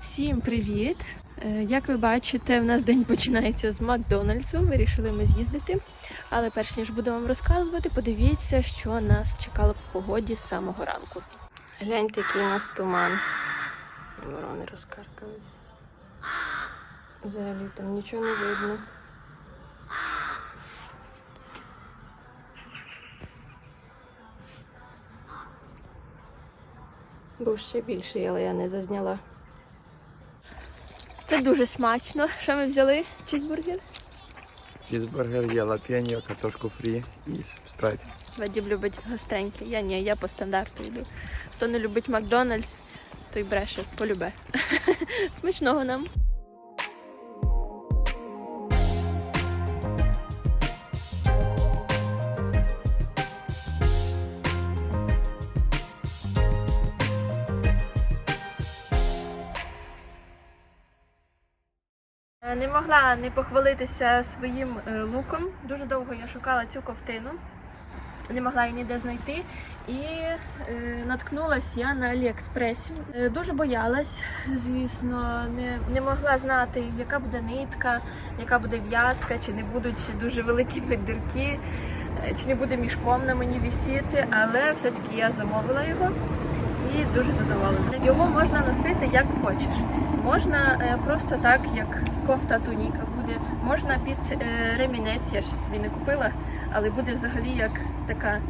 Всім привіт! Е, Як ви бачите, в нас день починається з Макдональдсу. Вирішили ми з'їздити. Але перш ніж буду вам розказувати, подивіться, що нас чекало по погоді з самого ранку. Гляньте, який у нас туман. Ворони розкаркались. Взагалі там нічого не видно. Був ще більший, але я не зазняла. Це дуже смачно. Що ми взяли? Чізбургер? Чізбургер є лап'яньо, картошку фрі і спрайт. Вадім любить гостеньке. Я ні, я по стандарту йду. Хто не любить Макдональдс, той бреше, полюбе. Смачного нам. Не могла не похвалитися своїм е, луком. Дуже довго я шукала цю ковтину, не могла її ніде знайти. І е, наткнулась я на Аліекспресі. Е, дуже боялась, звісно, не, не могла знати, яка буде нитка, яка буде в'язка, чи не будуть дуже великими дирки, е, чи не буде мішком на мені висіти, але все-таки я замовила його і дуже задоволена. Його можна носити як хочеш. Можна е, просто так, як кофта туніка буде. Можна під е, ремінець, я ще собі не купила, але буде взагалі як така е,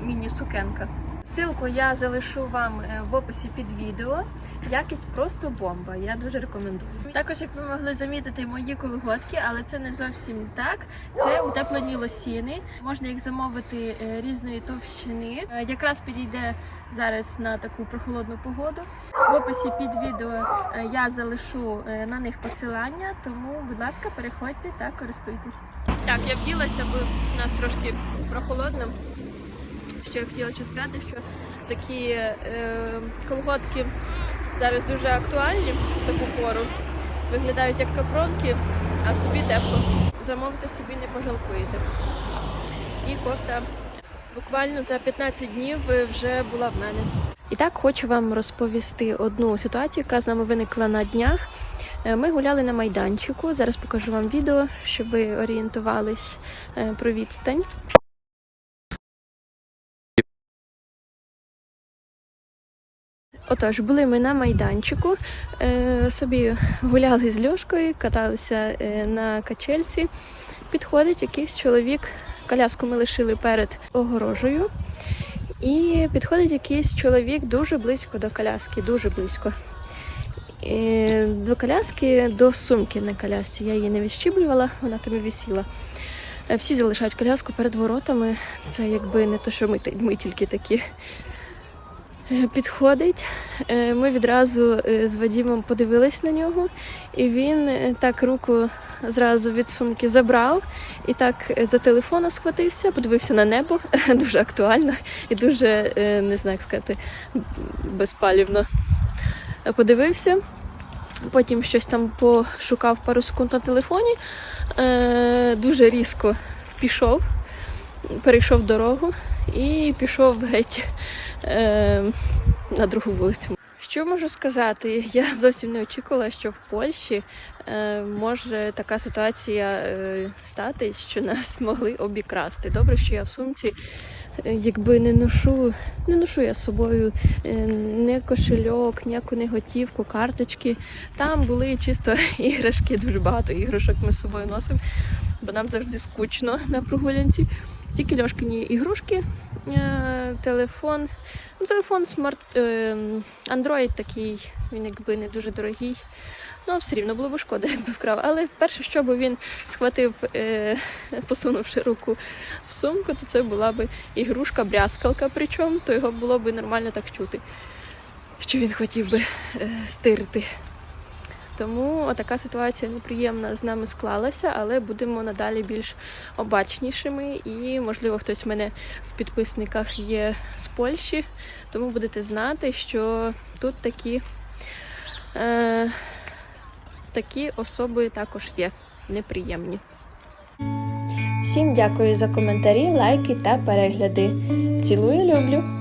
міні-сукенка. Ссылку я залишу вам е, в описі під відео. Якість просто бомба. Я дуже рекомендую. Також, як ви могли замітити, мої колготки, але це не зовсім так. Це утеплені лосіни. Можна їх замовити е, різної товщини. Е, Якраз підійде зараз на таку прохолодну погоду. В описі під відео я залишу на них посилання, тому, будь ласка, переходьте та користуйтесь. Так, я вділася, бо у нас трошки прохолодно. Що я хотіла ще сказати, що такі е, колготки зараз дуже актуальні в таку пору. Виглядають як капронки, а собі тепло. Замовити собі не пожалкуєте. І кофта буквально за 15 днів вже була в мене. І так хочу вам розповісти одну ситуацію, яка з нами виникла на днях. Е, Ми гуляли на майданчику. Зараз покажу вам відео, щоб ви орієнтувались е, про відстань. Отож, були ми на майданчику, е, собі гуляли з Льошкою, каталися е, на качельці. Підходить якийсь чоловік, коляску ми лишили перед огорожею. І підходить якийсь чоловік дуже близько до коляски, дуже близько. Е, До коляски, до сумки на колясці. Я її не відщіблювала, вона там і висіла. Всі залишають коляску перед воротами. Це якби не то, що ми, ми тільки такі. Підходить. Е, Ми відразу е, з Вадімом подивились на нього, і він е, так руку зразу від сумки забрав і так за телефона схватився, подивився на небо, дуже актуально і дуже, не знаю, як сказати, безпалівно подивився. Потім щось там пошукав пару секунд на телефоні, дуже різко пішов, перейшов дорогу і пішов геть е, на другу вулицю. Що можу сказати? Я зовсім не очікувала, що в Польщі е, може така ситуація е, статись, що нас могли обікрасти. Добре, що я в сумці. е, Якби не ношу, не ношу я з собою е, не кошельок, ніяку не готівку, карточки. Там були чисто іграшки, дуже багато іграшок ми з собою носимо, бо нам завжди скучно на прогулянці. Тільки льошкині ігрушки, е, телефон. Ну, телефон смарт е, Android такий, він якби не дуже дорогий. Ну, все рівно було б шкода, якби вкрав. Але перше, що би він схватив, е, посунувши руку в сумку, то це була б ігрушка, брязкалка, причому, то його було б нормально так чути, що він хотів би стирити. Тому така ситуація неприємна з нами склалася, але будемо надалі більш обачнішими. І, можливо, хтось в мене в підписниках є з Польщі, тому будете знати, що тут такі, е, такі особи також є неприємні. Всім дякую за коментарі, лайки та перегляди. Цілую, люблю!